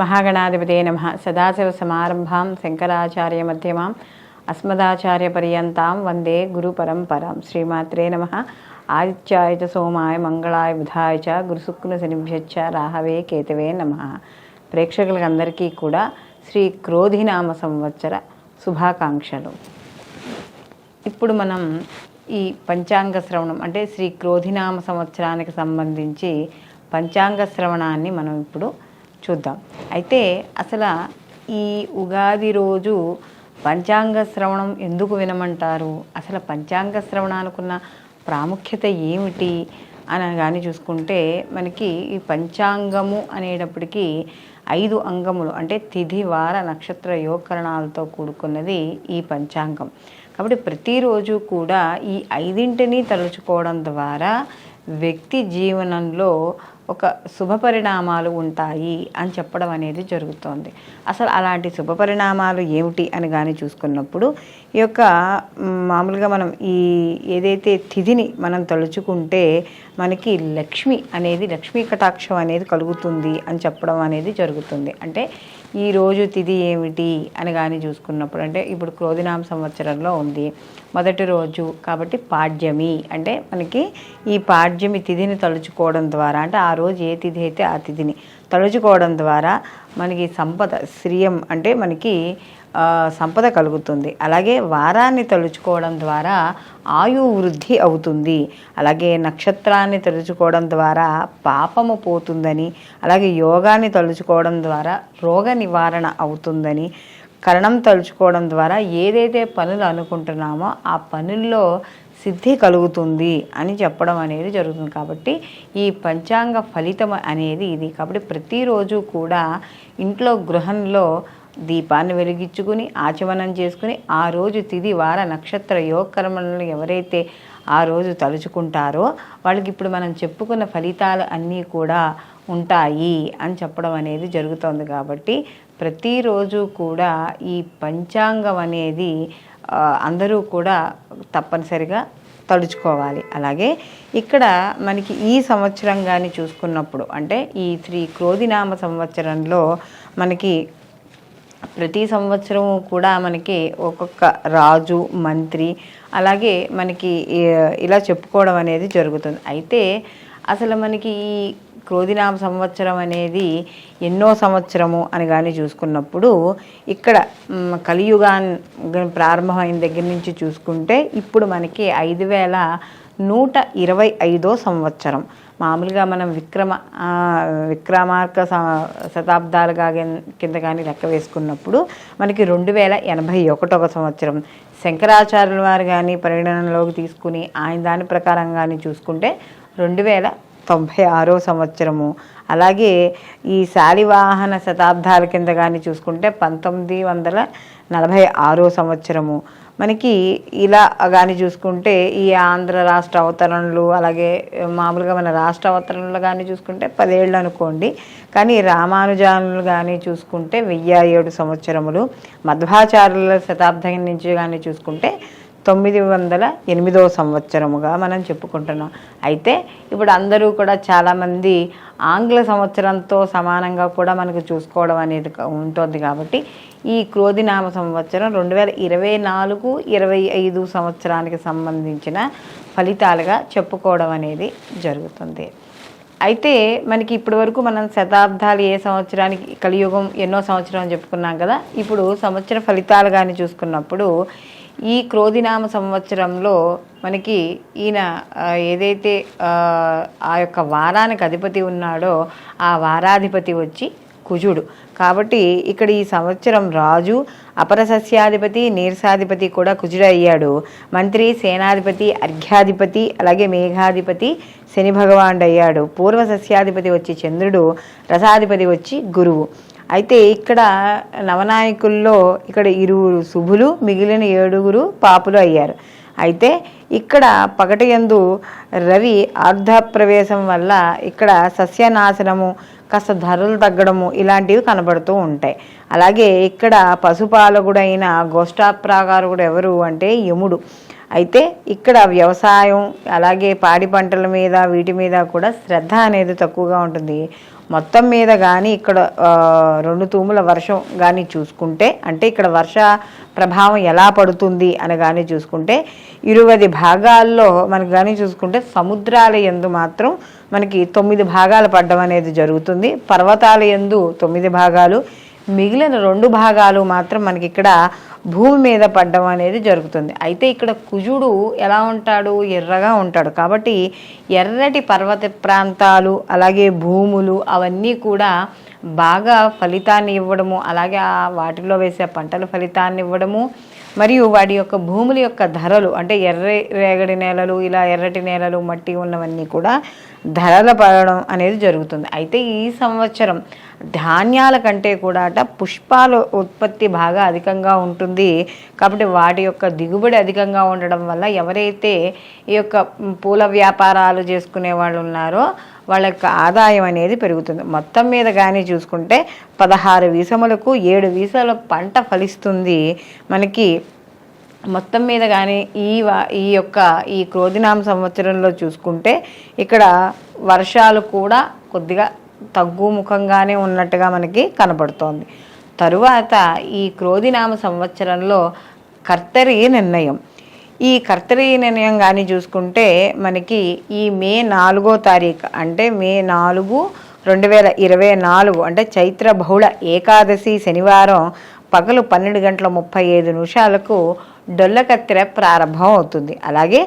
మహాగణాధిపతే నమ. సదాశివ సమారంభాం శంకరాచార్య మధ్యమాం అస్మదాచార్య పర్యంతాం వందే గురు పరంపరాం. శ్రీమాత్రే నమ. ఆదిత్యాయ చ సోమాయ మంగళాయ బుధాయ చ గురుశుక్ర శనిభ్యచ్చ రాహవే కేతవే నమ. ప్రేక్షకులందరికీ కూడా శ్రీ క్రోధినామ సంవత్సర శుభాకాంక్షలు. ఇప్పుడు మనం ఈ పంచాంగ శ్రవణం అంటే శ్రీ క్రోధినామ సంవత్సరానికి సంబంధించి పంచాంగ శ్రవణాన్ని మనం ఇప్పుడు చూద్దాం. అయితే అసలు ఈ ఉగాది రోజు పంచాంగ శ్రవణం ఎందుకు వినమంటారు? అసలు పంచాంగ శ్రవణానికున్న ప్రాముఖ్యత ఏమిటి? అని కానీ చూసుకుంటే మనకి ఈ పంచాంగము అనేటప్పటికీ ఐదు అంగములు అంటే తిథి వార నక్షత్ర యోగకరణాలతో కూడుకున్నది ఈ పంచాంగం. కాబట్టి ప్రతిరోజు కూడా ఈ ఐదింటిని తలుచుకోవడం ద్వారా వ్యక్తి జీవనంలో ఒక శుభ పరిణామాలు ఉంటాయి అని చెప్పడం అనేది జరుగుతోంది. అసలు అలాంటి శుభ పరిణామాలు ఏమిటి అని కానీ చూసుకున్నప్పుడు ఈ యొక్క మామూలుగా మనం ఈ ఏదైతే తిథిని మనం తలుచుకుంటే మనకి లక్ష్మి అనేది లక్ష్మీ కటాక్షం అనేది కలుగుతుంది అని చెప్పడం అనేది జరుగుతుంది. అంటే ఈ రోజు తిథి ఏమిటి అని కానీ చూసుకున్నప్పుడు అంటే ఇప్పుడు క్రోధినామ సంవత్సరంలో ఉంది. మొదటి రోజు కాబట్టి పాడ్యమి. అంటే మనకి ఈ పాడ్యమి తిథిని తలుచుకోవడం ద్వారా అంటే ఆ రోజు ఏ తిథి అయితే ఆ తిథిని తలుచుకోవడం ద్వారా మనకి సంపద శ్రియం అంటే మనకి సంపద కలుగుతుంది. అలాగే వారాన్ని తలుచుకోవడం ద్వారా ఆయు వృద్ధి అవుతుంది. అలాగే నక్షత్రాన్ని తలుచుకోవడం ద్వారా పాపము పోతుందని అలాగే యోగాన్ని తలుచుకోవడం ద్వారా రోగ నివారణ అవుతుందని కరణం తలుచుకోవడం ద్వారా ఏదైతే పనులు అనుకుంటున్నామో ఆ పనుల్లో సిద్ధి కలుగుతుంది అని చెప్పడం అనేది జరుగుతుంది. కాబట్టి ఈ పంచాంగ ఫలితం అనేది ఇది. కాబట్టి ప్రతిరోజు కూడా ఇంట్లో గృహంలో దీపాన్ని వెలిగించుకుని ఆచమనం చేసుకుని ఆ రోజు తిది వార నక్షత్ర యోగకర్మలను ఎవరైతే ఆ రోజు తలుచుకుంటారో వాళ్ళకి ఇప్పుడు మనం చెప్పుకున్న ఫలితాలు అన్నీ కూడా ఉంటాయి అని చెప్పడం అనేది జరుగుతుంది కాబట్టి ప్రతిరోజు కూడా ఈ పంచాంగం అనేది అందరూ కూడా తప్పనిసరిగా తలుచుకోవాలి. అలాగే ఇక్కడ మనకి ఈ సంవత్సరం కానీ చూసుకున్నప్పుడు అంటే ఈ శ్రీ క్రోధినామ సంవత్సరంలో మనకి ప్రతి సంవత్సరం కూడా మనకి ఒక్కొక్క రాజు మంత్రి అలాగే మనకి ఇలా చెప్పుకోవడం అనేది జరుగుతుంది. అయితే అసలు మనకి ఈ క్రోధినామ సంవత్సరం అనేది ఎన్నో సంవత్సరము అని కానీ చూసుకున్నప్పుడు ఇక్కడ మ్, కలియుగాన్ ప్రారంభమైన దగ్గర నుంచి చూసుకుంటే ఇప్పుడు మనకి ఐదు వేల నూట ఇరవై ఐదో సంవత్సరం. మామూలుగా మనం విక్రమ విక్రమార్క శతాబ్దాలుగా కింద కానీ లెక్క వేసుకున్నప్పుడు మనకి రెండు వేల ఎనభై ఒకటవ సంవత్సరం శంకరాచార్యుల వారు కానీ పరిగణనలోకి తీసుకుని ఆయన దాని ప్రకారం కానీ చూసుకుంటే రెండు వేల తొంభై ఆరో సంవత్సరము. అలాగే ఈ శాలివాహన శతాబ్దాల కింద కానీ చూసుకుంటే పంతొమ్మిది వందల నలభై ఆరో సంవత్సరము. మనకి ఇలా కానీ చూసుకుంటే ఈ ఆంధ్ర రాష్ట్ర అవతరణలు అలాగే మామూలుగా మన రాష్ట్ర అవతరణలు కానీ చూసుకుంటే పదేళ్ళు అనుకోండి. కానీ రామానుజానులు కానీ చూసుకుంటే వెయ్యి ఏడు సంవత్సరములు. మధ్వాచార్యుల శతాబ్దం నుంచి కానీ చూసుకుంటే తొమ్మిది వందల ఎనిమిదవ సంవత్సరముగా మనం చెప్పుకుంటున్నాం. అయితే ఇప్పుడు అందరూ కూడా చాలామంది ఆంగ్ల సంవత్సరంతో సమానంగా కూడా మనకు చూసుకోవడం అనేది ఉంటుంది కాబట్టి ఈ క్రోధినామ సంవత్సరం రెండు వేల ఇరవై నాలుగు ఇరవై ఐదు సంవత్సరానికి సంబంధించిన ఫలితాలుగా చెప్పుకోవడం అనేది జరుగుతుంది. అయితే మనకి ఇప్పటి వరకు మనం శతాబ్దాలు ఏ సంవత్సరానికి కలియుగం ఎన్నో సంవత్సరం చెప్పుకున్నాం కదా ఇప్పుడు సంవత్సర ఫలితాలు కానీ చూసుకున్నప్పుడు ఈ క్రోధినామ సంవత్సరంలో మనకి ఈయన ఏదైతే ఆ, ఆ యొక్క వారానికి అధిపతి ఉన్నాడో ఆ వారాధిపతి వచ్చి కుజుడు. కాబట్టి ఇక్కడ ఈ సంవత్సరం రాజు అపర సస్యాధిపతి నీరసాధిపతి కూడా కుజుడు అయ్యాడు. మంత్రి సేనాధిపతి అర్ఘ్యాధిపతి అలాగే మేఘాధిపతి శని భగవానుడు అయ్యాడు. పూర్వ సస్యాధిపతి వచ్చి చంద్రుడు రసాధిపతి వచ్చి గురువు. అయితే ఇక్కడ నవనాయకుల్లో ఇక్కడ ఇరువురు శుభులు మిగిలిన ఏడుగురు పాపులు అయ్యారు. అయితే ఇక్కడ పగటియందు రవి ఆర్ధప్రవేశం వల్ల ఇక్కడ సస్యనాశనము కాస్త ధరలు తగ్గడము ఇలాంటివి కనబడుతూ ఉంటాయి. అలాగే ఇక్కడ పశుపాలకుడైన గోష్ఠాప్రాకారకుడు ఎవరు అంటే యముడు. అయితే ఇక్కడ వ్యవసాయం అలాగే పాడి పంటల మీద వీటి మీద కూడా శ్రద్ధ అనేది తక్కువగా ఉంటుంది. మొత్తం మీద కానీ ఇక్కడ రెండు తూముల వర్షం కానీ చూసుకుంటే అంటే ఇక్కడ వర్ష ప్రభావం ఎలా పడుతుంది అని కానీ చూసుకుంటే ఇరువది భాగాల్లో మనకు కానీ చూసుకుంటే సముద్రాల ఎందు మాత్రం మనకి తొమ్మిది భాగాలు పడ్డం అనేది జరుగుతుంది. పర్వతాల ఎందు తొమ్మిది భాగాలు మిగిలిన రెండు భాగాలు మాత్రం మనకి ఇక్కడ భూమి మీద పడ్డం అనేది జరుగుతుంది. అయితే ఇక్కడ కుజుడు ఎలా ఉంటాడు? ఎర్రగా ఉంటాడు. కాబట్టి ఎర్రటి పర్వత ప్రాంతాలు అలాగే భూములు అవన్నీ కూడా బాగా ఫలితాన్ని ఇవ్వడము అలాగే ఆ వాటిలో వేసే పంటల ఫలితాన్ని ఇవ్వడము మరియు వాటి యొక్క భూముల యొక్క ధరలు అంటే ఎర్ర రేగడి నేలలు ఇలా ఎర్రటి నేలలు మట్టి ఉన్నవన్నీ కూడా ధరల పడడం అనేది జరుగుతుంది. అయితే ఈ సంవత్సరం ధాన్యాల కంటే కూడా అట పుష్పాల ఉత్పత్తి బాగా అధికంగా ఉంటుంది. కాబట్టి వాటి యొక్క దిగుబడి అధికంగా ఉండడం వల్ల ఎవరైతే ఈ యొక్క పూల వ్యాపారాలు చేసుకునే వాళ్ళు ఉన్నారో వాళ్ళ యొక్క ఆదాయం అనేది పెరుగుతుంది. మొత్తం మీద కానీ చూసుకుంటే పదహారు వీసములకు ఏడు వీసాల పంట ఫలిస్తుంది. మనకి మొత్తం మీద కానీ ఈ వా- ఈ యొక్క ఈ క్రోధినామ సంవత్సరంలో చూసుకుంటే ఇక్కడ వర్షాలు కూడా కొద్దిగా తగ్గుముఖంగానే ఉన్నట్టుగా మనకి కనపడుతోంది. తరువాత ఈ క్రోధినామ సంవత్సరంలో కర్తరి నిర్ణయం. ఈ కర్తరి నిర్ణయం కానీ చూసుకుంటే మనకి ఈ మే నాలుగో తారీఖు అంటే మే నాలుగు రెండు వేల ఇరవై నాలుగు అంటే చైత్ర బహుళ ఏకాదశి శనివారం పగలు పన్నెండు గంటల ముప్పై ఐదు నిమిషాలకు డొల్ల కత్తెర ప్రారంభం అవుతుంది. అలాగే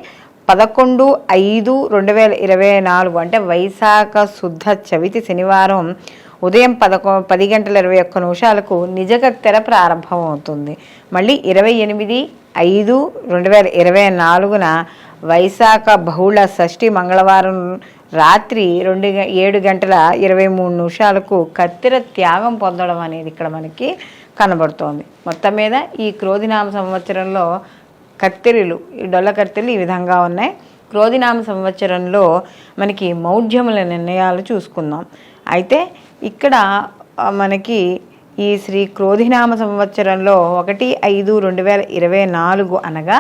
పదకొండు ఐదు రెండు వేల ఇరవై నాలుగు అంటే వైశాఖ శుద్ధ చవితి శనివారం. ఉదయం పదకొ పది గంటల ఇరవై ఒక్క నిమిషాలకు నిజగత్తెర ప్రారంభమవుతుంది. మళ్ళీ ఇరవై ఎనిమిది ఐదు రెండు వేల ఇరవై నాలుగున వైశాఖ బహుళ షష్ఠి మంగళవారం రాత్రి రెండు గ- ఏడు గంటల ఇరవై మూడు నిమిషాలకు కత్తిర త్యాగం పొందడం అనేది ఇక్కడ మనకి కనబడుతోంది. మొత్తం మీద ఈ క్రోధినామ సంవత్సరంలో కత్తెరలు ఈ డొల్ల కత్తెరలు ఈ విధంగా ఉన్నాయి. క్రోధినామ సంవత్సరంలో మనకి మౌఢ్యముల నిర్ణయాలు చూసుకుందాం. అయితే ఇక్కడ మనకి ఈ శ్రీ క్రోధినామ సంవత్సరంలో ఒకటి ఐదు రెండు వేల ఇరవై నాలుగు అనగా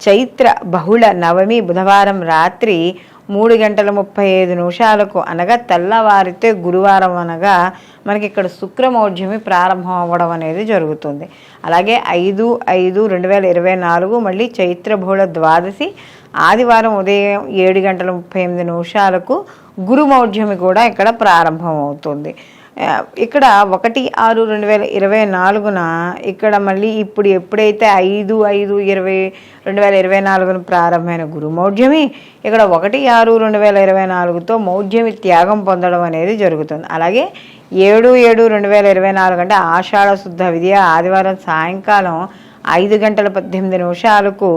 చైత్ర బహుళ నవమి బుధవారం రాత్రి మూడు గంటల ముప్పై ఐదు నిమిషాలకు అనగా తెల్లవారితే గురువారం అనగా మనకి ఇక్కడ శుక్రమౌఢ్యమి ప్రారంభం అవ్వడం అనేది జరుగుతుంది. అలాగే ఐదు ఐదు రెండు వేల ఇరవై నాలుగు మళ్ళీ చైత్రభూల ద్వాదశి ఆదివారం ఉదయం ఏడు గంటల ముప్పై ఎనిమిది నిమిషాలకు గురుమౌఢ్యమి కూడా ఇక్కడ ప్రారంభం అవుతుంది ఇక్కడ ఒకటి ఆరు రెండు వేల ఇరవై నాలుగున ఇక్కడ మళ్ళీ ఇప్పుడు ఎప్పుడైతే ఐదు ఐదు ఇరవై రెండు వేల ఇరవై నాలుగున ప్రారంభమైన గురు మౌఢ్యమి ఇక్కడ ఒకటి ఆరు రెండు వేల ఇరవై నాలుగుతో మౌఢ్యమి త్యాగం పొందడం అనేది జరుగుతుంది. అలాగే ఏడు ఏడు రెండు వేల ఇరవై నాలుగు అంటే ఆషాఢ శుద్ధ విద్య ఆదివారం సాయంకాలం ఐదు గంటల పద్దెనిమిది నిమిషాలకు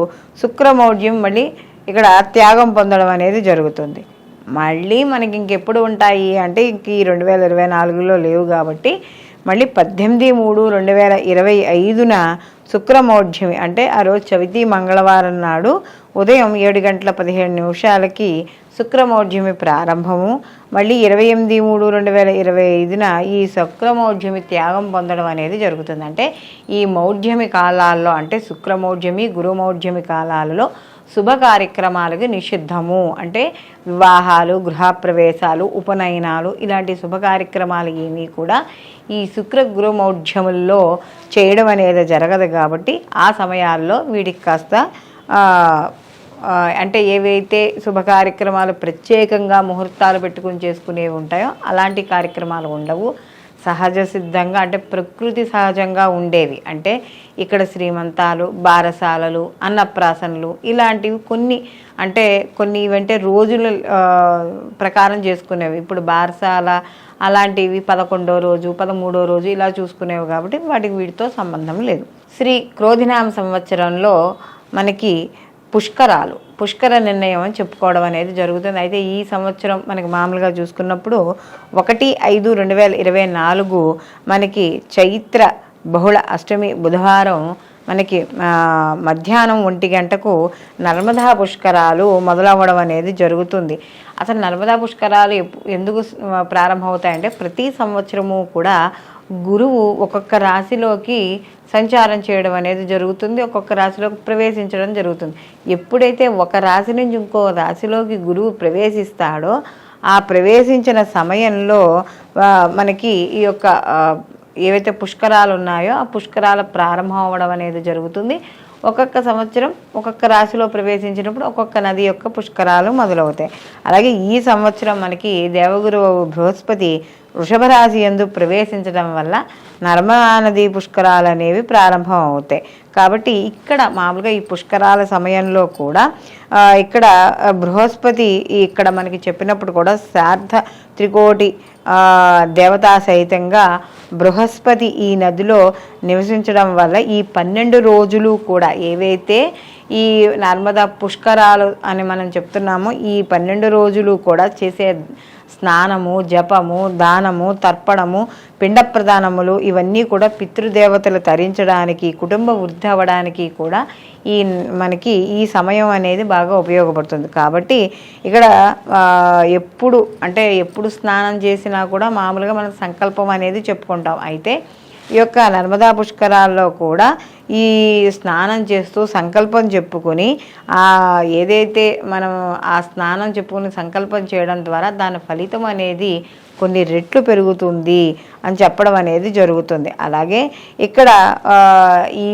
శుక్రమౌఢ్యం మళ్ళీ ఇక్కడ త్యాగం పొందడం అనేది జరుగుతుంది. మళ్ళీ మనకి ఇంకెప్పుడు ఉంటాయి? అంటే ఇంక ఈ రెండు వేల ఇరవై నాలుగులో లేవు కాబట్టి మళ్ళీ పద్దెనిమిది మూడు రెండు వేల ఇరవై ఐదున శుక్రమౌఢ్యమి అంటే ఆ రోజు చవితి మంగళవారం నాడు ఉదయం ఏడు గంటల పదిహేడు నిమిషాలకి శుక్రమౌఢ్యమి ప్రారంభము. మళ్ళీ ఇరవై ఎనిమిది మూడు రెండు వేల ఇరవై ఐదున ఈ శుక్రమౌఢ్యమి త్యాగం పొందడం అనేది జరుగుతుంది. అంటే ఈ మౌఢ్యమి కాలాల్లో అంటే శుక్రమౌఢ్యమి గురుమౌఢ్యమి కాలాలలో శుభ కార్యక్రమాలకు నిషిద్ధము. అంటే వివాహాలు గృహప్రవేశాలు ఉపనయనాలు ఇలాంటి శుభ కార్యక్రమాలు ఏమీ కూడా ఈ శుక్ర గురుమౌఢ్యముల్లో చేయడం అనేది జరగదు కాబట్టి ఆ సమయాల్లో వీటికి కాస్త అంటే ఏవైతే శుభ కార్యక్రమాలు ప్రత్యేకంగా ముహూర్తాలు పెట్టుకుని చేసుకునేవి ఉంటాయో అలాంటి కార్యక్రమాలు ఉండవు. సహజ సిద్ధంగా అంటే ప్రకృతి సహజంగా ఉండేవి. అంటే ఇక్కడ శ్రీమంతాలు బారసాలలు అన్నప్రాసనలు ఇలాంటివి కొన్ని అంటే కొన్ని ఇవంటే రోజుల ప్రకారం చేసుకునేవి. ఇప్పుడు బారసాల అలాంటివి పదకొండో రోజు పదమూడో రోజు ఇలా చూసుకునేవి కాబట్టి వాటికి వీటితో సంబంధం లేదు. శ్రీ క్రోధినామ సంవత్సరంలో మనకి పుష్కరాలు పుష్కర నిర్ణయం అని చెప్పుకోవడం అనేది జరుగుతుంది. అయితే ఈ సంవత్సరం మనకి మామూలుగా చూసుకున్నప్పుడు ఒకటి ఐదు రెండు వేల ఇరవై నాలుగు మనకి చైత్ర బహుళ అష్టమి బుధవారం మనకి మధ్యాహ్నం ఒంటి గంటకు నర్మదా పుష్కరాలు మొదలవ్వడం అనేది జరుగుతుంది. అసలు నర్మదా పుష్కరాలు ఎప్పు- ఎందుకు ప్రారంభమవుతాయంటే ప్రతి సంవత్సరము కూడా గురువు ఒక్కొక్క రాశిలోకి సంచారం చేయడం అనేది జరుగుతుంది ఒక్కొక్క రాశిలోకి ప్రవేశించడం జరుగుతుంది. ఎప్పుడైతే ఒక రాశి నుంచి ఇంకో రాశిలోకి గురువు ప్రవేశిస్తాడో ఆ ప్రవేశించిన సమయంలో మనకి ఈ యొక్క ఏవైతే పుష్కరాలు ఉన్నాయో ఆ పుష్కరాల ప్రారంభం అవ్వడం అనేది జరుగుతుంది. ఒక్కొక్క సంవత్సరం ఒక్కొక్క రాశిలో ప్రవేశించినప్పుడు ఒక్కొక్క నది యొక్క పుష్కరాలు మొదలవుతాయి. అలాగే ఈ సంవత్సరం మనకి దేవగురు బృహస్పతి వృషభరాశి ఎందు ప్రవేశించడం వల్ల నర్మదా నది పుష్కరాలు అనేవి ప్రారంభం అవుతాయి కాబట్టి ఇక్కడ మామూలుగా ఈ పుష్కరాల సమయంలో కూడా ఇక్కడ బృహస్పతి ఇక్కడ మనకి చెప్పినప్పుడు కూడా శార్ధ త్రికోటి దేవతా సహితంగా బృహస్పతి ఈ నదిలో నివసించడం వల్ల ఈ పన్నెండు రోజులు కూడా ఏవైతే ఈ నర్మదా పుష్కరాలు అని మనం చెప్తున్నామో ఈ పన్నెండు రోజులు కూడా చేసే స్నానము జపము దానము తర్పణము పిండ ప్రదానములు ఇవన్నీ కూడా పితృదేవతలు తరించడానికి కుటుంబ వృద్ధి అవ్వడానికి కూడా ఈ మనకి ఈ సమయం అనేది బాగా ఉపయోగపడుతుంది. కాబట్టి ఇక్కడ ఎప్పుడు అంటే ఎప్పుడు స్నానం చేసినా కూడా మామూలుగా మనం సంకల్పం అనేది చెప్పుకుంటాం. అయితే యొక్క నర్మదా పుష్కరాల్లో కూడా ఈ స్నానం చేస్తూ సంకల్పం చెప్పుకొని ఆ ఏదైతే మనం ఆ స్నానం చెప్పుకుని సంకల్పం చేయడం ద్వారా దాని ఫలితం అనేది కొన్ని రెట్లు పెరుగుతుంది అని చెప్పడం అనేది జరుగుతుంది. అలాగే ఇక్కడ ఈ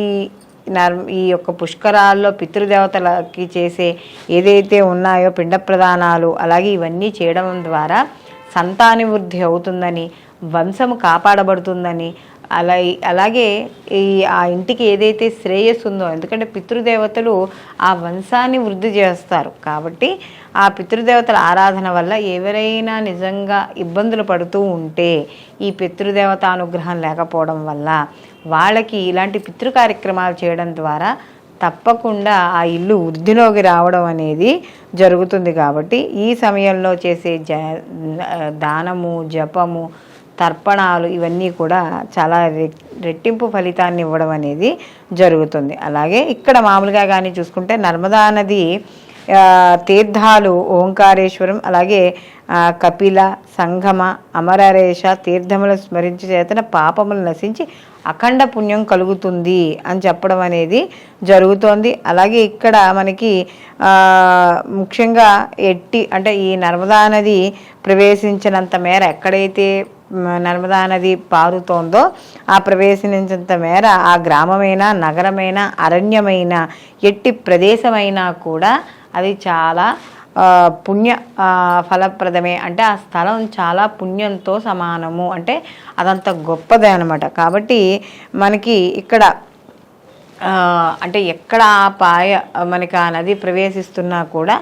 నర్ ఈ యొక్క పుష్కరాల్లో పితృదేవతలకి చేసే ఏదైతే ఉన్నాయో పిండ ప్రదానాలు అలాగే ఇవన్నీ చేయడం ద్వారా సంతాని వృద్ధి అవుతుందని వంశము కాపాడబడుతుందని అలా అలాగే ఈ ఆ ఇంటికి ఏదైతే శ్రేయస్సు ఉందో ఎందుకంటే పితృదేవతలు ఆ వంశాన్ని వృద్ధి చేస్తారు కాబట్టి ఆ పితృదేవతల ఆరాధన వల్ల ఎవరైనా నిజంగా ఇబ్బందులు పడుతూ ఉంటే ఈ పితృదేవత అనుగ్రహం లేకపోవడం వల్ల వాళ్ళకి ఇలాంటి పితృ కార్యక్రమాలు చేయడం ద్వారా తప్పకుండా ఆ ఇల్లు వృద్ధిలోకి రావడం అనేది జరుగుతుంది కాబట్టి ఈ సమయంలో చేసే జ దానము జపము తర్పణాలు ఇవన్నీ కూడా చాలా రె- రెట్టింపు ఫలితాన్ని ఇవ్వడం అనేది జరుగుతుంది. అలాగే ఇక్కడ మామూలుగా కానీ చూసుకుంటే నర్మదా నది తీర్థాలు ఓంకారేశ్వరం అలాగే కపిల సంగమ అమరరేష తీర్థములు స్మరించి చేతన పాపములు నశించి అఖండ పుణ్యం కలుగుతుంది అని చెప్పడం అనేది జరుగుతోంది. అలాగే ఇక్కడ మనకి ముఖ్యంగా ఎట్టి అంటే ఈ నర్మదా నది ప్రవేశించినంత మేర ఎక్కడైతే నర్మదా నది పారుతోందో ఆ ప్రవేశించినంత మేర ఆ గ్రామమైన నగరమైన అరణ్యమైన ఎట్టి ప్రదేశమైనా కూడా అది చాలా పుణ్య ఫలప్రదమే. అంటే ఆ స్థలం చాలా పుణ్యంతో సమానము. అంటే అదంత గొప్పదే అనమాట కాబట్టి మనకి ఇక్కడ అంటే ఎక్కడ ఆ పాయ మనకి ఆ నది ప్రవేశిస్తున్నా కూడా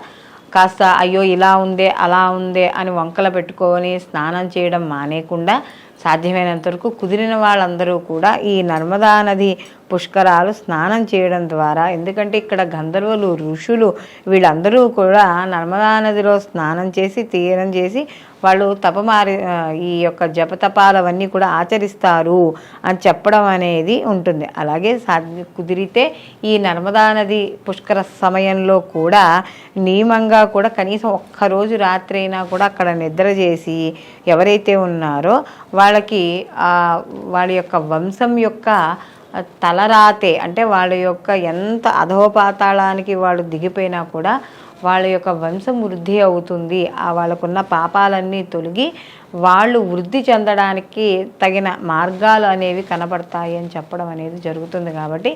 కాస్త అయ్యో ఇలా ఉందే అలా ఉందే అని వంకలు పెట్టుకొని స్నానం చేయడం మానేయకుండా సాధ్యమైనంత వరకు కుదిరిన వాళ్ళందరూ కూడా ఈ నర్మదా నది పుష్కరాలు స్నానం చేయడం ద్వారా ఎందుకంటే ఇక్కడ గంధర్వులు ఋషులు వీళ్ళందరూ కూడా నర్మదా నదిలో స్నానం చేసి తీరం చేసి వాళ్ళు తపమారి ఈ యొక్క జపతపాలవన్నీ కూడా ఆచరిస్తారు అని చెప్పడం అనేది ఉంటుంది. అలాగే కుదిరితే ఈ నర్మదా నది పుష్కర సమయంలో కూడా నియమంగా కూడా కనీసం ఒక్కరోజు రాత్రి అయినా కూడా అక్కడ నిద్ర చేసి ఎవరైతే ఉన్నారో వాళ్ళకి వాళ్ళ యొక్క వంశం యొక్క తలరాతే అంటే వాళ్ళ యొక్క ఎంత అధోపాతాళానికి వాళ్ళు దిగిపోయినా కూడా వాళ్ళ యొక్క వంశం వృద్ధి అవుతుంది. ఆ వాళ్ళకున్న పాపాలన్నీ తొలగి వాళ్ళు వృద్ధి చెందడానికి తగిన మార్గాలు అనేవి కనబడతాయి అని చెప్పడం అనేది జరుగుతుంది కాబట్టి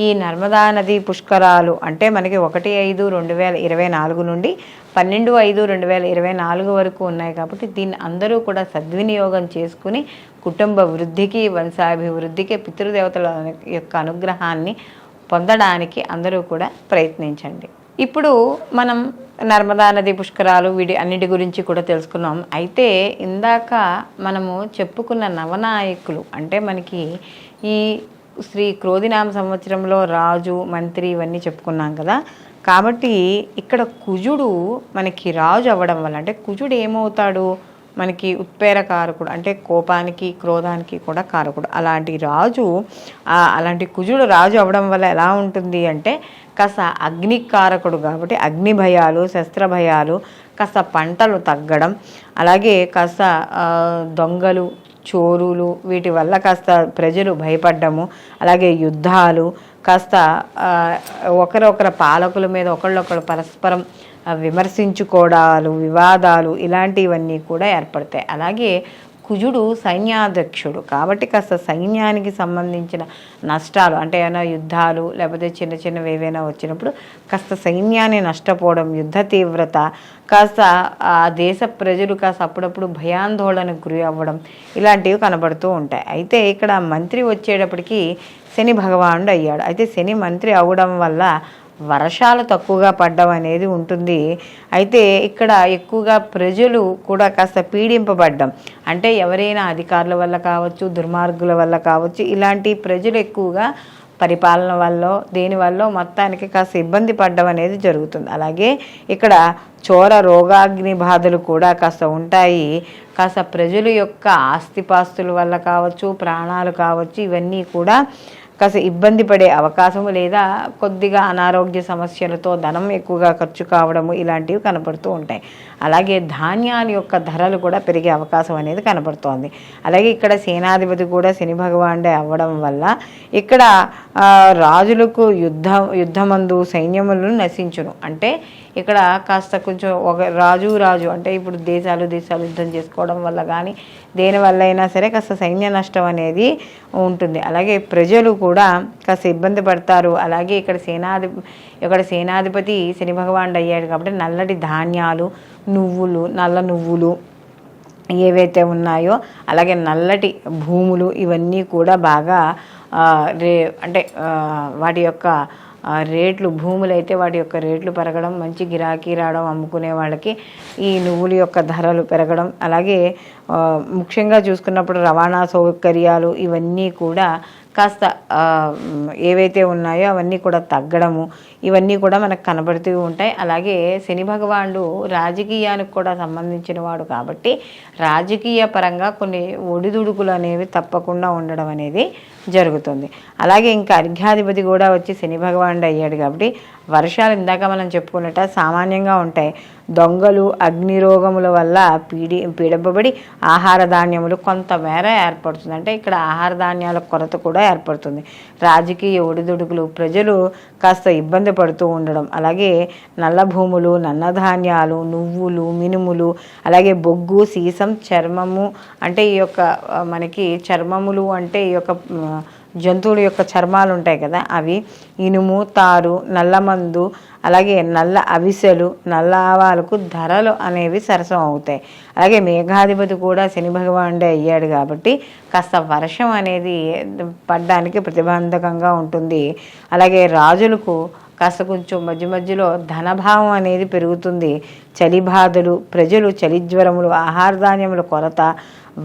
ఈ నర్మదా నది పుష్కరాలు అంటే మనకి ఒకటి ఐదు రెండు వేల ఇరవై నాలుగు నుండి పన్నెండు ఐదు రెండు వేల ఇరవై నాలుగు వరకు ఉన్నాయి కాబట్టి దీన్ని అందరూ కూడా సద్వినియోగం చేసుకుని కుటుంబ వృద్ధికి వంశాభివృద్ధికి పితృదేవతల యొక్క అనుగ్రహాన్ని పొందడానికి అందరూ కూడా ప్రయత్నించండి. ఇప్పుడు మనం నర్మదా నది పుష్కరాలు వీటి అన్నిటి గురించి కూడా తెలుసుకున్నాం. అయితే ఇందాక మనము చెప్పుకున్న నవనాయకులు అంటే మనకి ఈ శ్రీ క్రోధినామ సంవత్సరంలో రాజు మంత్రి ఇవన్నీ చెప్పుకున్నాం కదా. కాబట్టి ఇక్కడ కుజుడు మనకి రాజు అవ్వడం వల్ల అంటే కుజుడు ఏమవుతాడు? మనకి ఉత్పేర కారకుడు అంటే కోపానికి క్రోధానికి కూడా కారకుడు. అలాంటి రాజు అలాంటి కుజుడు రాజు అవ్వడం వల్ల ఎలా ఉంటుంది అంటే కాస్త అగ్ని కారకుడు కాబట్టి అగ్ని భయాలు శస్త్ర భయాలు కాస్త పంటలు తగ్గడం అలాగే కాస్త దొంగలు చోరులు వీటి వల్ల కాస్త ప్రజలు భయపడ్డము అలాగే యుద్ధాలు కాస్త ఒకరొకరు పాలకుల మీద ఒకళ్ళొకరు పరస్పరం విమర్శించుకోవడాలు వివాదాలు ఇలాంటివన్నీ కూడా ఏర్పడతాయి. అలాగే కుజుడు సైన్యాధ్యక్షుడు. కాబట్టి కాస్త సైన్యానికి సంబంధించిన నష్టాలు అంటే ఏమైనా యుద్ధాలు లేకపోతే చిన్న చిన్నవి ఏవైనా వచ్చినప్పుడు కాస్త సైన్యాన్ని నష్టపోవడం యుద్ధ తీవ్రత కాస్త ఆ దేశ ప్రజలు కాస్త అప్పుడప్పుడు భయాందోళనకు గురి అవ్వడం ఇలాంటివి కనబడుతూ ఉంటాయి. అయితే ఇక్కడ మంత్రి వచ్చేటప్పటికి శని భగవానుడు అయ్యాడు. అయితే శని మంత్రి అవడం వల్ల వర్షాలు తక్కువగా పడ్డం అనేది ఉంటుంది. అయితే ఇక్కడ ఎక్కువగా ప్రజలు కూడా కాస్త పీడింపబడ్డం. అంటే ఎవరైనా అధికారుల వల్ల కావచ్చు దుర్మార్గుల వల్ల కావచ్చు ఇలాంటి ప్రజలు ఎక్కువగా పరిపాలన వల్ల దేనివల్ల మొత్తానికి కాస్త ఇబ్బంది పడ్డం అనేది జరుగుతుంది. అలాగే ఇక్కడ చోర రోగాగ్ని బాధలు కూడా కాస్త ఉంటాయి. కాస్త ప్రజల యొక్క ఆస్తిపాస్తుల వల్ల కావచ్చు ప్రాణాలు కావచ్చు ఇవన్నీ కూడా కాస్త ఇబ్బంది పడే అవకాశము లేదా కొద్దిగా అనారోగ్య సమస్యలతో ధనం ఎక్కువగా ఖర్చు కావడము ఇలాంటివి కనపడుతూ ఉంటాయి. అలాగే ధాన్యాల యొక్క ధరలు కూడా పెరిగే అవకాశం అనేది కనపడుతోంది. అలాగే ఇక్కడ సేనాధిపతి కూడా శని భగవానుడే అవ్వడం వల్ల ఇక్కడ రాజులకు యుద్ధ యుద్ధమందు సైన్యములను నశించును. అంటే ఇక్కడ కాస్త కొంచెం ఒక రాజు రాజు అంటే ఇప్పుడు దేశాలు దేశాలు యుద్ధం చేసుకోవడం వల్ల కానీ దేనివల్ల అయినా సరే కాస్త సైన్య నష్టం అనేది ఉంటుంది. అలాగే ప్రజలు కూడా కాస్త ఇబ్బంది పడతారు. అలాగే ఇక్కడ సేనాధి ఇక్కడ సేనాధిపతి శని భగవానుడు అయ్యాడు కాబట్టి నల్లటి ధాన్యాలు నువ్వులు నల్ల నువ్వులు ఏవైతే ఉన్నాయో అలాగే నల్లటి భూములు ఇవన్నీ కూడా బాగా రే అంటే వాటి యొక్క ఆ, రేట్లు భూములు అయితే వాటి యొక్క రేట్లు పెరగడం మంచి గిరాకీ రావడం అమ్ముకునే వాళ్ళకి ఈ నువ్వుల యొక్క ధరలు పెరగడం అలాగే ముఖ్యంగా చూసుకున్నప్పుడు రవాణా సౌకర్యాలు ఇవన్నీ కూడా కాస్త ఏవైతే ఉన్నాయో అవన్నీ కూడా తగ్గడము ఇవన్నీ కూడా మనకు కనబడుతూ ఉంటాయి. అలాగే శని భగవానుడు రాజకీయానికి కూడా సంబంధించిన వాడు కాబట్టి రాజకీయ పరంగా కొన్ని ఒడిదుడుకులు అనేవి తప్పకుండా ఉండడం అనేది జరుగుతుంది. అలాగే ఇంకా అర్ఘ్యాధిపతి కూడా వచ్చి శని భగవానుడు అయ్యాడు కాబట్టి వర్షాలు ఇందాక మనం చెప్పుకున్నట్ట సామాన్యంగా ఉంటాయి. దొంగలు అగ్నిరోగముల వల్ల పీడి పీడింపబడి ఆహార ధాన్యములు కొంతమేర ఏర్పడుతుంది. అంటే ఇక్కడ ఆహార ధాన్యాల కొరత కూడా ఏర్పడుతుంది. రాజకీయ ఒడిదుడుకులు ప్రజలు కాస్త ఇబ్బంది పడుతూ ఉండడం అలాగే నల్ల భూములు నన్నధాన్యాలు నువ్వులు మినుములు అలాగే బొగ్గు సీసం చర్మము అంటే ఈ యొక్క మనకి చర్మములు అంటే ఈ యొక్క జంతువుల యొక్క చర్మాలు ఉంటాయి కదా అవి ఇనుము తారు నల్లమందు అలాగే నల్ల అవిసెలు నల్ల ఆవాలకు ధరలు అనేవి సరసం అవుతాయి. అలాగే మేఘాధిపతి కూడా శని భగవానుడే అయ్యాడు కాబట్టి కాస్త వర్షం అనేది పడ్డానికి ప్రతిబంధకంగా ఉంటుంది. అలాగే రాజులకు కాస్త కొంచెం మధ్య మధ్యలో ధనభావం అనేది పెరుగుతుంది. చలి బాధలు ప్రజలు చలి జ్వరములు ఆహార ధాన్యముల కొరత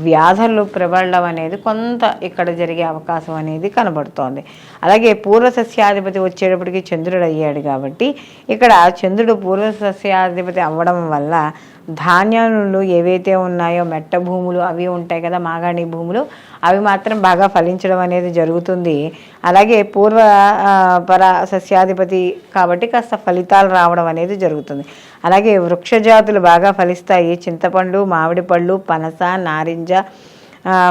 వ్యాధులు ప్రబలడం అనేది కొంత ఇక్కడ జరిగే అవకాశం అనేది కనబడుతోంది. అలాగే పూర్వ సస్యాధిపతి వచ్చేటప్పటికి చంద్రుడు అయ్యాడు కాబట్టి ఇక్కడ చంద్రుడు పూర్వ సస్యాధిపతి అవ్వడం వల్ల ధాన్యాలు ఏవైతే ఉన్నాయో మెట్ట భూములు అవి ఉంటాయి కదా మాగాణి భూములు అవి మాత్రం బాగా ఫలించడం అనేది జరుగుతుంది. అలాగే పూర్వ పర సస్యాధిపతి కాబట్టి కాస్త ఫలితాలు రావడం అనేది జరుగుతుంది. అలాగే వృక్షజాతులు బాగా ఫలిస్తాయి. చింతపండు మామిడి పళ్ళు పనస నారింజ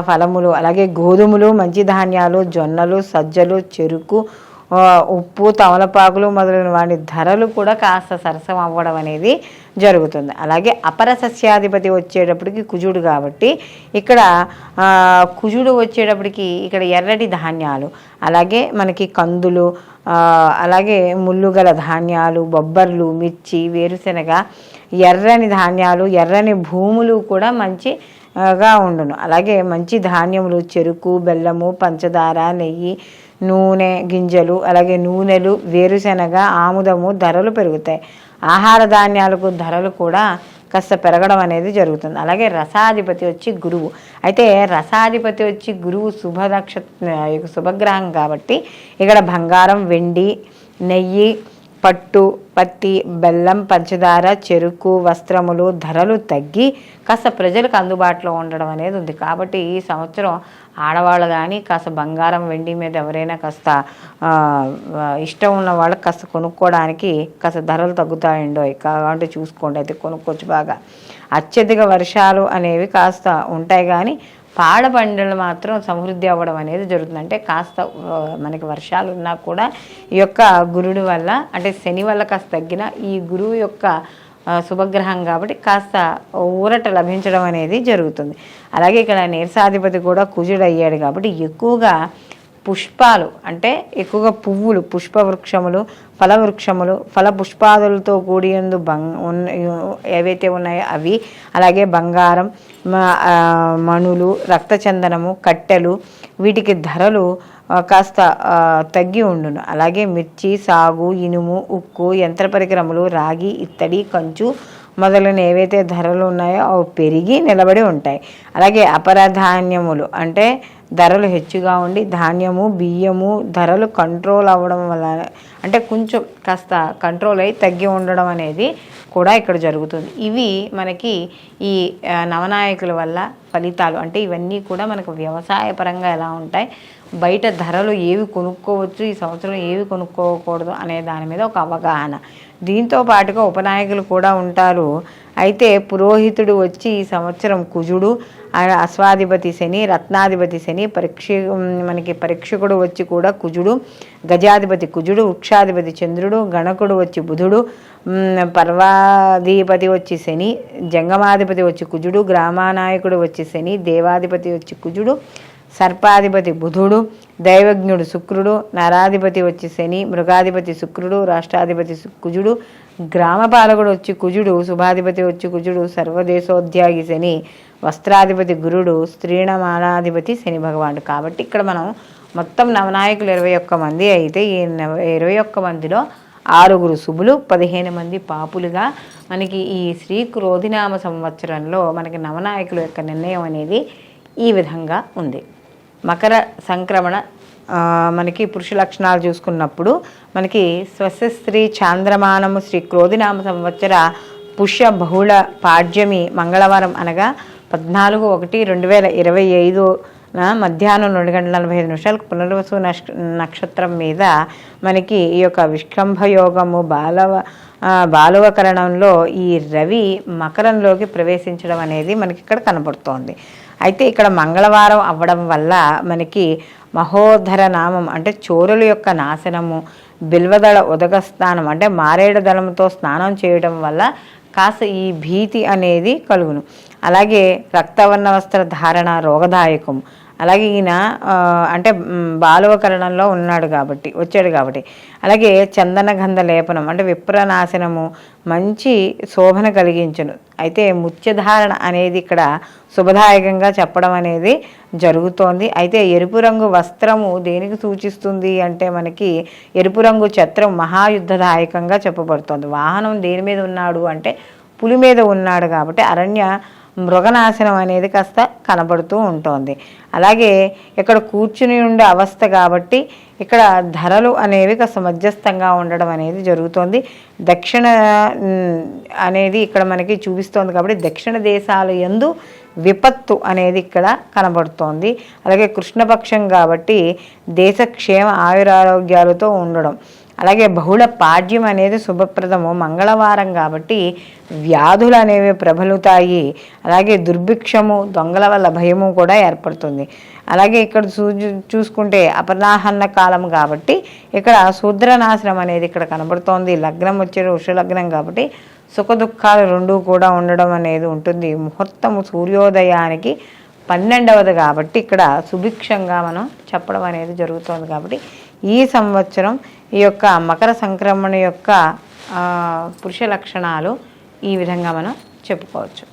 ఫలములు అలాగే గోధుమలు మంచి ధాన్యాలు జొన్నలు సజ్జలు చెరుకు ఉప్పు తమలపాకులు మొదలైన వాటి ధరలు కూడా కాస్త సరసం అవ్వడం అనేది జరుగుతుంది. అలాగే అపర సస్యాధిపతి వచ్చేటప్పటికి కుజుడు కాబట్టి ఇక్కడ కుజుడు వచ్చేటప్పటికి ఇక్కడ ఎర్రటి ధాన్యాలు అలాగే మనకి కందులు అలాగే ముళ్ళుగల ధాన్యాలు బొబ్బర్లు మిర్చి వేరుశెనగ ఎర్రని ధాన్యాలు ఎర్రని భూములు కూడా మంచి గా ఉండును. అలాగే మంచి ధాన్యములు చెరుకు బెల్లము పంచదార నెయ్యి నూనె గింజలు అలాగే నూనెలు వేరుశెనగ ఆముదము ధరలు పెరుగుతాయి. ఆహార ధాన్యాలకు ధరలు కూడా కాస్త పెరగడం అనేది జరుగుతుంది. అలాగే రసాధిపతి వచ్చి గురువు. అయితే రసాధిపతి వచ్చి గురువు శుభ శుభగ్రహం కాబట్టి ఇక్కడ బంగారం వెండి నెయ్యి పట్టు పత్తి బెల్లం పంచదార చెరుకు వస్త్రములు ధరలు తగ్గి కాస్త ప్రజలకు అందుబాటులో ఉండడం అనేది ఉంది. కాబట్టి ఈ సంవత్సరం ఆడవాళ్ళు కానీ కాస్త బంగారం వెండి మీద ఎవరైనా కాస్త ఇష్టం ఉన్న వాళ్ళకి కాస్త కొనుక్కోవడానికి కాస్త ధరలు తగ్గుతాయండో కాబట్టి చూసుకోండి. అయితే కొనుక్కోవచ్చు బాగా. అత్యధిక వర్షాలు అనేవి కాస్త ఉంటాయి కానీ పాడ పంటలు మాత్రం సమృద్ధి అవ్వడం అనేది జరుగుతుంది. అంటే కాస్త మనకి వర్షాలు ఉన్నా కూడా ఈ యొక్క గురుడు వల్ల అంటే శని వల్ల కాస్త తగ్గిన ఈ గురువు యొక్క శుభగ్రహం కాబట్టి కాస్త ఊరట లభించడం అనేది జరుగుతుంది. అలాగే ఇక్కడ నీరసాధిపతి కూడా కుజుడు అయ్యాడు కాబట్టి ఎక్కువగా పుష్పాలు అంటే ఎక్కువగా పువ్వులు పుష్ప వృక్షములు ఫల వృక్షములు ఫల పుష్పాదులతో కూడియందు బంగ్ ఉన్న ఏవైతే ఉన్నాయో అవి అలాగే బంగారం మణులు రక్తచందనము కట్టెలు వీటికి ధరలు కాస్త తగ్గి ఉండును. అలాగే మిర్చి సాగు ఇనుము ఉక్కు యంత్ర పరికరములు రాగి ఇత్తడి కంచు మొదలైన ఏవైతే ధరలు ఉన్నాయో అవి పెరిగి నిలబడి ఉంటాయి. అలాగే అపరధాన్యములు అంటే ధరలు హెచ్చుగా ఉండి ధాన్యము బియ్యము ధరలు కంట్రోల్ అవ్వడం వల్ల అంటే కొంచెం కాస్త కంట్రోల్ అయి తగ్గి ఉండడం అనేది కూడా ఇక్కడ జరుగుతుంది. ఇవి మనకి ఈ నవనాయకుల వల్ల ఫలితాలు అంటే ఇవన్నీ కూడా మనకు వ్యవసాయ పరంగా ఎలా ఉంటాయి బయట ధరలు ఏవి కొనుక్కోవచ్చు ఈ సంవత్సరం ఏవి కొనుక్కోకూడదు అనే దాని మీద ఒక అవగాహన. దీంతో పాటుగా ఉపనాయకులు కూడా ఉంటారు. అయితే పురోహితుడు వచ్చి ఈ సంవత్సరం కుజుడు అశ్వాధిపతి శని రత్నాధిపతి శని పరీక్ష మనకి పరీక్షకుడు వచ్చి కూడా కుజుడు గజాధిపతి కుజుడు వృక్షాధిపతి చంద్రుడు గణకుడు వచ్చి బుధుడు పర్వాధిపతి వచ్చి శని జంగమాధిపతి వచ్చి కుజుడు గ్రామానాయకుడు వచ్చి శని దేవాధిపతి వచ్చి కుజుడు సర్పాధిపతి బుధుడు దైవజ్ఞుడు శుక్రుడు నరాధిపతి వచ్చి శని మృగాధిపతి శుక్రుడు రాష్ట్రాధిపతి కుజుడు గ్రామపాలకుడు వచ్చి కుజుడు శుభాధిపతి వచ్చి కుజుడు సర్వదేశోద్యాగి శని వస్త్రాధిపతి గురుడు స్త్రీణమానాధిపతి శని భగవానుడు. కాబట్టి ఇక్కడ మనం మొత్తం నవనాయకులు ఇరవై ఒక్క మంది అయితే ఈ ఇరవై ఒక్క మందిలో ఆరుగురు శుభులు పదిహేను మంది పాపులుగా మనకి ఈ శ్రీ క్రోధినామ సంవత్సరంలో మనకి నవనాయకుల యొక్క నిర్ణయం అనేది ఈ విధంగా ఉంది. మకర సంక్రమణ మనకి పురుష లక్షణాలు చూసుకున్నప్పుడు మనకి స్వస్త్రీ చాంద్రమానము శ్రీ క్రోధినామ సంవత్సర పుష్య బహుళ పాడ్యమి మంగళవారం అనగా పద్నాలుగు ఒకటి రెండు వేల ఇరవై ఐదు మధ్యాహ్నం రెండు గంటల నలభై ఐదు నిమిషాలకు పునర్వసు నక్షత్రం మీద మనకి ఈ యొక్క విష్కంభయోగము బాలవ బాలువకరణంలో బాలవకరణంలో ఈ రవి మకరంలోకి ప్రవేశించడం అనేది మనకి ఇక్కడ కనపడుతోంది. అయితే ఇక్కడ మంగళవారం అవ్వడం వల్ల మనకి మహోధర నామం అంటే చోరుల యొక్క నాశనము బిల్వదళ ఉదక స్నానం అంటే మారేడు దళంతో స్నానం చేయడం వల్ల కాస్త ఈ భీతి అనేది కలుగును. అలాగే రక్తవర్ణ వస్త్ర ధారణ రోగదాయకం అలాగే ఈయన అంటే బాలువకరణంలో బాలవకరణంలో ఉన్నాడు కాబట్టి వచ్చాడు కాబట్టి. అలాగే చందన గంధ లేపనం అంటే విప్రనాశనము మంచి శోభన కలిగించును. అయితే ముత్యధారణ అనేది ఇక్కడ శుభదాయకంగా చెప్పడం అనేది జరుగుతోంది. అయితే ఎరుపు రంగు వస్త్రము దేనికి సూచిస్తుంది అంటే మనకి ఎరుపు రంగు ఛత్రం మహాయుద్ధదాయకంగా చెప్పబడుతోంది. వాహనం దేని మీద ఉన్నాడు అంటే పులి మీద ఉన్నాడు కాబట్టి అరణ్య మృగనాశనం అనేది కాస్త కనబడుతూ ఉంటుంది. అలాగే ఇక్కడ కూర్చుని ఉండే అవస్థ కాబట్టి ఇక్కడ ధరలు అనేవి కాస్త మధ్యస్థంగా ఉండడం అనేది జరుగుతోంది. దక్షిణ అనేది ఇక్కడ మనకి చూపిస్తోంది కాబట్టి దక్షిణ దేశాలు ఎందు విపత్తు అనేది ఇక్కడ కనబడుతోంది. అలాగే కృష్ణపక్షం కాబట్టి దేశ క్షేమ ఆయురారోగ్యాలతో ఉండడం. అలాగే బహుళ పాడ్యం అనేది శుభప్రదము మంగళవారం కాబట్టి వ్యాధులు అనేవి ప్రబలుతాయి అలాగే దుర్భిక్షము దొంగల వల్ల భయము కూడా ఏర్పడుతుంది. అలాగే ఇక్కడ చూ చూసుకుంటే అపరాహన్న కాలం కాబట్టి ఇక్కడ శూద్రనాశనం అనేది ఇక్కడ కనబడుతోంది. లగ్నం వచ్చే వృష లగ్నం కాబట్టి సుఖ దుఃఖాలు రెండూ కూడా ఉండడం అనేది ఉంటుంది. ముహూర్తము సూర్యోదయానికి పన్నెండవది కాబట్టి ఇక్కడ సుభిక్షంగా మనం చెప్పడం అనేది జరుగుతోంది కాబట్టి ఈ సంవత్సరం ఈ యొక్క మకర సంక్రమణ యొక్క పురుష లక్షణాలు ఈ విధంగా మనం చెప్పుకోవచ్చు.